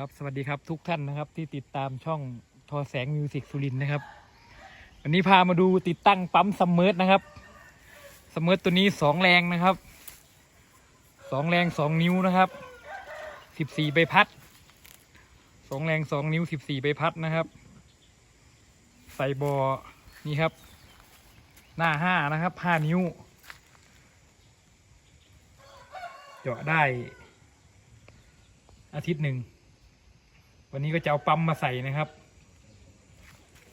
ครับสวัสดีครับทุกท่านนะครับที่ติดตามช่องทอแสงมิวสิกสุรินนะครับ วันนี้พามาดูติดตั้งปั๊มซัมเมอร์นะครับซัมเมอร์ตัวนี้สองแรงนะครับสองแรงสองนิ้วนะครับสิบสี่ใบพัดสองแรงสองนิ้วสิบสี่ใบพัดนะครับ ใส่บอนี่ครับ หน้าห้านะครับห้านิ้วเจาะได้อาทิตย์หนึ่ง วันนี้ก็จะเอาปั๊มมาใส่นะครับ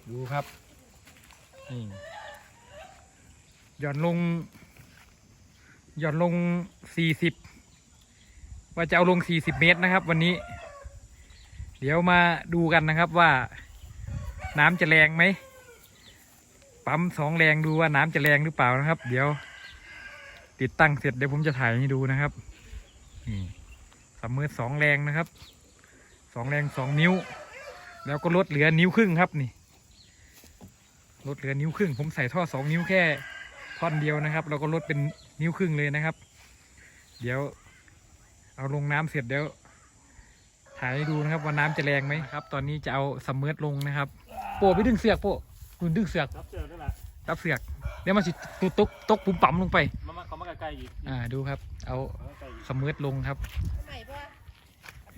ดูครับนี่หย่อนลง หย่อนลงสี่สิบว่าจะเอาลงสี่สิบเมตรนะครับ วันนี้ เดี๋ยวมาดูกันนะครับว่าน้ำจะแรงไหมปั๊มสองแรงดูว่าน้ำจะแรงหรือเปล่านะครับ เดี๋ยว ติดตั้งเสร็จเดี๋ยวผมจะถ่ายให้ดูนะครับนี่สมมือสองแรงนะครับ สองแรงสองนิ้ว แล้วก็ลดเหลือนิ้วครึ่งครับนี่ ลดเหลือนิ้วครึ่ง ผมใส่ท่อสองนิ้วแค่ท่อนเดียวนะครับ เราก็ลดเป็นนิ้วครึ่งเลยนะครับ เดี๋ยว เอาลงน้ำเสร็จเดี๋ยวถ่ายให้ดูนะครับว่าน้ำจะแรงไหมครับ ตอนนี้จะเอาซัมเมอร์ลงนะครับ โปะไปดึงเสือกโปะคุณดึงเสือกรับเจอได้แหละรับเสือกเดี๋ยวมันสิตุกตุกตกปุ่มปั๊มลงไปมามาเขามาใกล้ๆอีกอ่าดูครับ เอาเขามาใกล้อีกซัมเมอร์ลงครับใหม่ปะ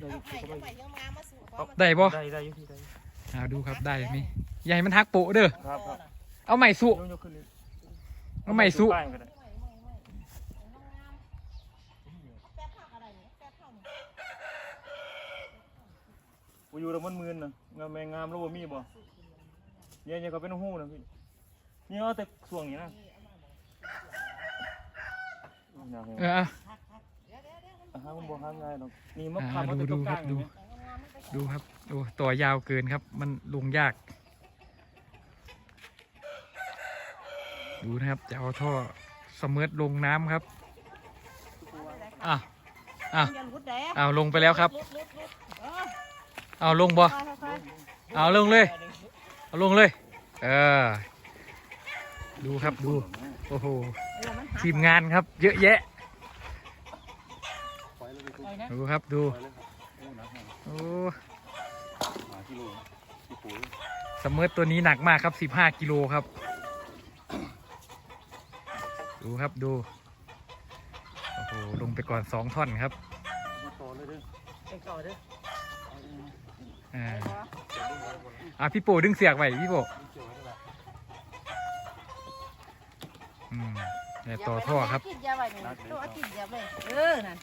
ได้เอาอยู่ใหม่เขาเอาไปใหม่ยังมามาสู่พ่อได้ปะได้ได้อยู่ที่ได้อยู่อ่าดูครับได้ไหมอย่าให้มันทักโปะเด้อครับครับเอาใหม่สุยกยกขึ้นเลยเอาใหม่สุป้ายมันก็ได้ใหม่ใหม่ใหม่งามแป๊บผักอะไรเนี่ยแป๊บผักเนี่ยกูอยู่แล้วมันมืนนะงามแมงงามแล้วว่ามีบ่เนี่ยเนี่ยเขาเป็นหู้นะพี่นี่เอาแต่ส่วงนี้นะน่าเห็นเออเอา อะฮะมันบ่ห้ามง่ายหรอกนี่มะอ่าขามมันดูเป็นดูตัวกครัลาบงดูนี่ดูครับโอ้ต่อยาวเกินครับ มันลงยาก ดูนะครับจะเอาท่อเสมอลงน้ำครับอะอะเรียนรุดแดงเอาลงไปแล้วครับรุดรุดรุดเออเอาลงบ่ค่อยเอาลงเลย เอาลงเลย เออ ดูครับดู โอ้โหๆเออมันหักทีมงานครับ เยอะแยะ ดูครับดู โอ้หากิโลที่ปุ๋ยสมมติตัวนี้หนักมากครับ15กิโลครับ ดูครับดู โอ้โห ลงไปก่อน2ท่อนครับต่อเลยเด้อไปต่อเด้ออ่าอะพี่โป้ดึงเสียกไว้พี่โป้อืมเนี่ยต่อท่อครับติดยาไว้เนี่ยตัวติดยาไว้เออนั่น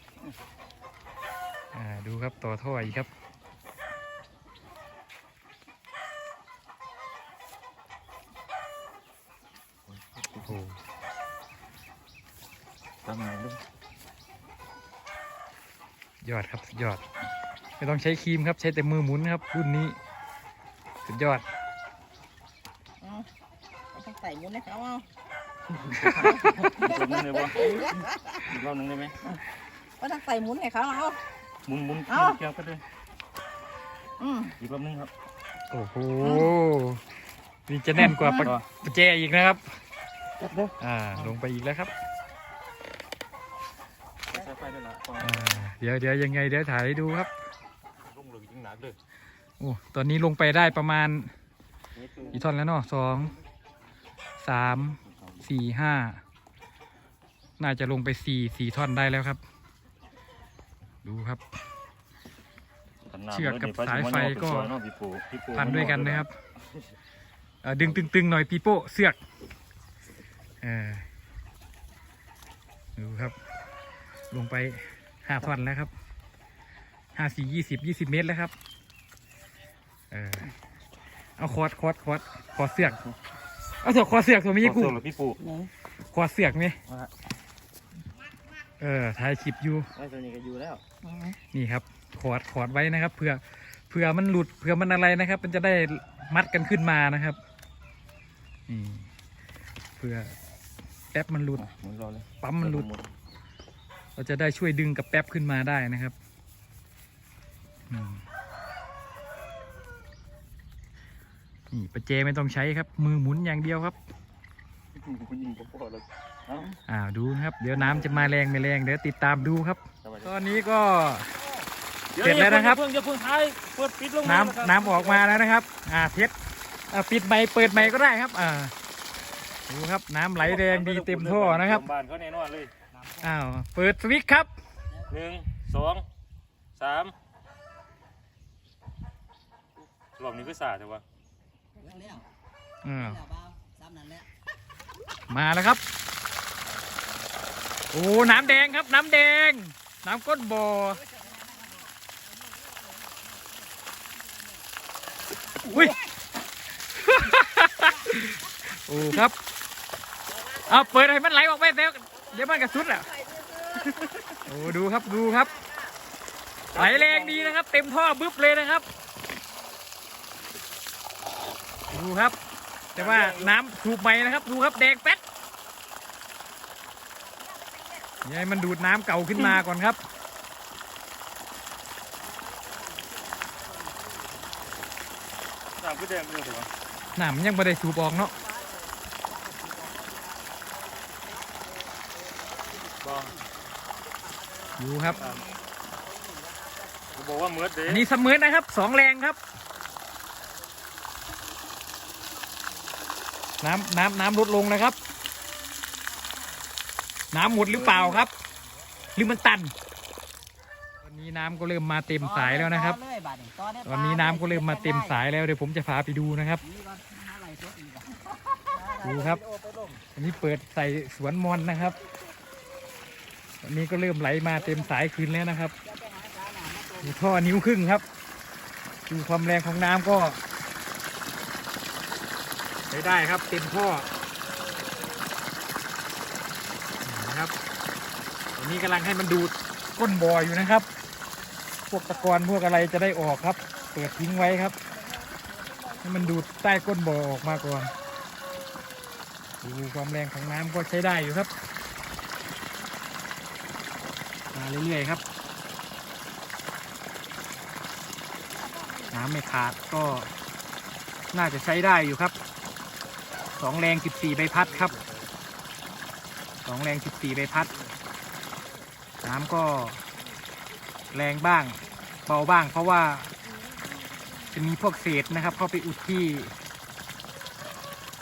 อ่าดูครับต่อท่ออีกครับ โอ้โหทำไงลูกยอดครับสุดยอด ไม่ต้องใช้ครีมครับใช้แต่มือหมุนครับ รุ่นนี้ สุดยอด เอาเอาต้องใส่มุ้นให้เขาเอาอีกรอบนึงเลยบ่อีกรอบนึงได้ไหมเอาต้องใส่มุ้นให้เขาเอา หมุนหมุนเอ้าแก้วก็ได้อืมอีกรอบนึงครับ โอ้โหนี่จะแน่นกว่าปะต่อประแจอีกนะครับ จับเด้ออ่า ลงไปอีกแล้วครับใช้ไฟได้ละอ่าเดี๋ยวเดี๋ยวยังไงเดี๋ยวถ่ายให้ดูครับ ลงเหลืองยิ่งหนักเลยโอ้ตอนนี้ลงไปได้ประมาณกี่ท่อนแล้วเนาะสองสามสี่ห้าน่าจะลงไปสี่สี่ท่อนได้แล้วครับ ดูครับ เชือกกับสายไฟก็พันด้วยกันนะครับเอ่อดึงตึงๆหน่อยปีโป้เสือกเออดูครับ ลงไปห้าท่อนแล้วครับห้าสี่ยี่สิบยี่สิบเมตรแล้วครับเออเอาคอร์ดคอร์ดคอร์ดคอร์ดเสือกเอาเถอะคอร์ดเสือกตัวไม่ใช่กูส่งหรือพี่ปูคอร์ดเสือกไหม เออถ่ายคลิปอยู่ไอ้ตัวนี้ก็อยู่แล้วนี่ครับขอดขอดไว้นะครับเผื่อเผื่อมันหลุดเผื่อมันอะไรนะครับ มันจะได้มัดกันขึ้นมานะครับนี่เผื่อแป๊บมันหลุดหมุนรอเลยปั๊มมันหลุด เราจะได้ช่วยดึงกับแป๊บขึ้นมาได้นะครับอืมนี่ประแจไม่ต้องใช้ครับ มือหมุนอย่างเดียวครับพี่ปูยิงก็พอแล้วเอ้าอ่าดูนะครับ เดี๋ยวน้ำจะมาแรงไม่แรงเดี๋ยวติดตามดูครับสวัสดีตอนนี้ก็ดี๋ยเสร็จแล้วนะครับเพิ่งจะเพิ่งท้ายเปิดปิดลงมาน้ำนะครับน้ำออกมาแล้วนะครับ อ่าเทสอ่าปิดไมค์เปิดไมค์ก็ได้ครับ อ่าดูครับน้ำไหลแรงดีเต็มท่อนะครับบ้านเขาแน่นอนเลยอ้าวเปิดสวิตช์ครับหนึ่งสองสามรอบนี้ก็สาดแต่ว่าแล้วอ่าแล้วเบาซ้ำนั่นแหละมาแล้วครับ โอ้น้ำแดงครับ น้ำแดง น้ำก้นบ่ออุ้ยโอ้ครับเอาเปิดให้มันไหลออกไปเดี๋ยวเดี๋ยวมันกระสุดอะโอ้ดูครับดูครับไหลแรงดีนะครับ เต็มท่อบึ๊บเลยนะครับ ดูครับ แต่ว่าน้ำสูบใหมนะครับ ดูครับแดงแป๊ด อย่าให้มันดูดน้ำเก่าขึ้นมาก่อนครับ สามก็แดงไปเลยแต่ว่าน้ำมันยังไม่ได้สูบออกเนาะบอดูครับเขาบอกว่าเมือดเด้อันนี้เสมอนะครับสองแรงครับ น้ำน้ำน้ำลดลงนะครับ น้ำหมดหรือเปล่าครับ หรือมันตัน ตอนนี้น้ำก็เริ่มมาเต็มสายแล้วนะครับตอนี้ต่อได้ตอนนี้น้ำก็เริ่มมาเต็มสายแล้วเดี๋ยวผมจะพาไปดูนะครับ ดูครับ อันนี้เปิดใส่สวนมอนนะครับอันนี้ก็เริ่มไหลมาเต็มสายคืนแล้วนะครับมีท่อนิ้วครึ่งครับดูความแรงของน้ำก็ใช้ได้ครับเต็มท่อ นี่นะครับตอนนี้กำลังให้มันดูดก้นบ่ออยู่นะครับ พวกตะกอนพวกอะไรจะได้ออกครับ เปิดทิ้งไว้ครับ ให้มันดูดใต้ก้นบ่อออกมาก่อนดูความแรงของน้ำก็ใช้ได้อยู่ครับ มาเรื่อยๆครับ น้ำไม่ขาดก็น่าจะใช้ได้อยู่ครับสองแรงสิบสี่ใบพัดครับ องแรงสิบสี่ใบพัดน้ำก็แรงบ้างเบาบ้าง เพราะว่าจะมีพวกเศษนะครับ เข้าไปอุดที่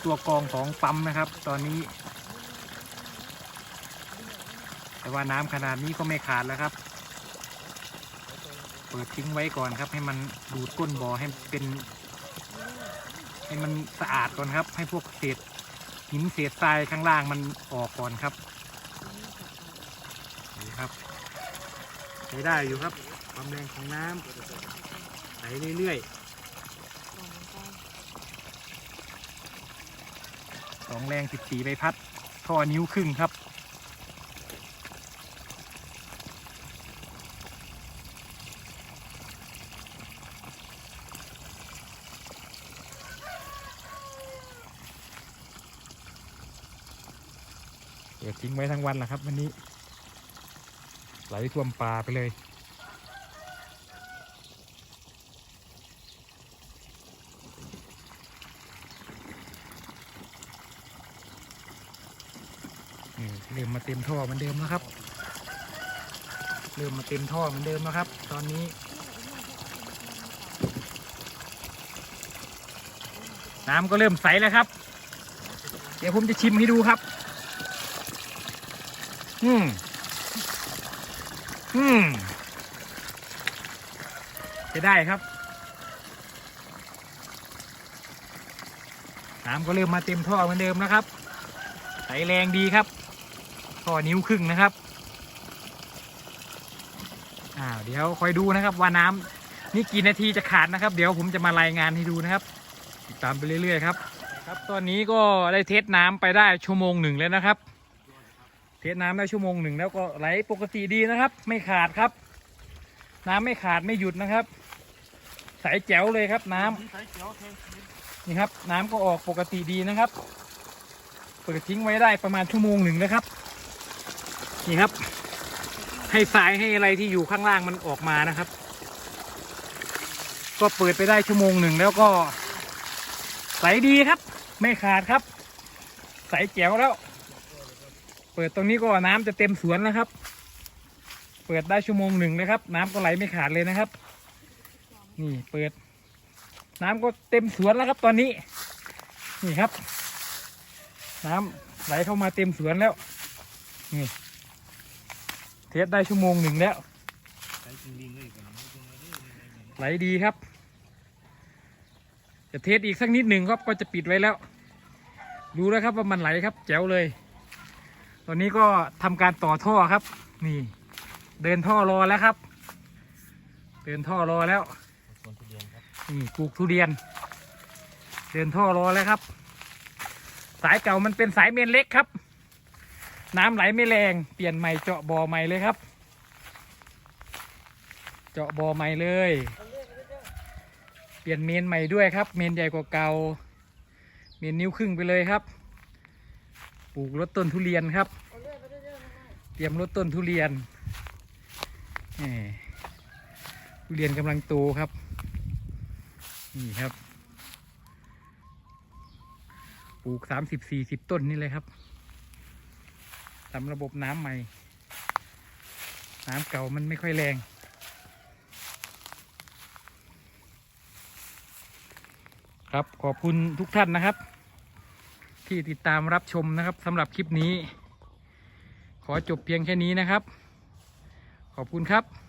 ตัวกรองของปั๊มนะครับ ตอนนี้ แต่ว่าน้ำขนาดนี้ก็ไม่ขาดแล้วครับ เปิดทิ้งไว้ก่อนครับ ให้มันดูดก้นบ่อให้เป็น ให้มันสะอาดก่อนครับ ให้พวกเศษ หินเศษทรายข้างล่างมันออกก่อนครับนี่ครับใช้ได้อยู่ครับ ความแรงของน้ำไหลเรื่อยๆสองแรงสิบสี่ใบพัดท่อนิ้วครึ่งครับ เดี๋ยวทิ้งไว้ทั้งวันแหละครับ วันนี้ ไหลท่วมป่าไปเลยนี่เริ่มมาเต็มท่อเหมือนเดิมแล้วครับ เริ่มมาเต็มท่อเหมือนเดิมแล้วครับ ตอนนี้น้ำก็เริ่มใสแล้วครับ เดี๋ยวผมจะชิมให้ดูครับ อืมอืมจะได้ครับ น้ำก็เริ่มมาเต็มท่อเหมือนเดิมนะครับไหลแรงดีครับท่อนิ้วครึ่งนะครับอ้าวเดี๋ยวคอยดูนะครับว่าน้ำนี่กี่นาทีจะขาดนะครับ เดี๋ยวผมจะมารายงานให้ดูนะครับ ติดตามไปเรื่อยๆครับ ครับ ตอนนี้ก็ได้เทสน้ำไปได้ชั่วโมงหนึ่งแล้วนะครับ เทสน้ำได้ชั่วโมงหนึ่งแล้วก็ไหลปกติดีนะครับ ไม่ขาดครับ น้ำไม่ขาดไม่หยุดนะครับ ใสแจ๋วเลยครับน้ำนี่ครับ น้ำก็ออกปกติดีนะครับเปิดทิ้งไว้ได้ประมาณชั่วโมงหนึ่งนะครับนี่ครับ ให้สายให้อะไรที่อยู่ข้างล่างมันออกมานะครับ ก็เปิดไปได้ชั่วโมงหนึ่งแล้วก็ใสดีครับ ไม่ขาดครับ ใสแจ๋วแล้ว เปิดตรงนี้ก็น้ำจะเต็มสวนแล้วครับ เปิดได้ชั่วโมงหนึ่งนะครับ น้ำก็ไหลไม่ขาดเลยนะครับ นี่เปิด น้ำก็เต็มสวนแล้วครับตอนนี้ นี่ครับ น้ำไหลเข้ามาเต็มสวนแล้ว นี่ เทสได้ชั่วโมงหนึ่งแล้ว ไหลดีครับ จะเทสอีกสักนิดหนึ่งครับก็จะปิดไว้แล้ว ดูแล้วครับว่ามันไหลครับแจ๋วเลย ตอนนี้ก็ทำการต่อท่อครับ นี่ เดินท่อรอแล้วครับ เดินท่อรอแล้วนี่ปลูกทุเรียน เดินท่อรอแล้วครับ สายเก่ามันเป็นสายเมนเล็กครับ น้ำไหลไม่แรงเปลี่ยนใหม่เจาะบ่อใหม่เลยครับ เจาะบ่อใหม่เลย เปลี่ยนเมนใหม่ด้วยครับ เมนใหญ่กว่าเก่าเมนนิ้วครึ่งไปเลยครับป ลูกลดต้นทุเรียนครับ เตรียมลดต้นทุเรียนแหมทุเรียนกำลังโตครับ นี่ครับ ปลูกสามสิบสี่สิบต้นนี่เลยครับทำระบบน้ำใหม่ น้ำเก่ามันไม่ค่อยแรงครับขอบคุณทุกท่านนะครับ ที่ติดตามรับชมนะครับสำหรับคลิปนี้ ขอจบเพียงแค่นี้นะครับ ขอบคุณครับ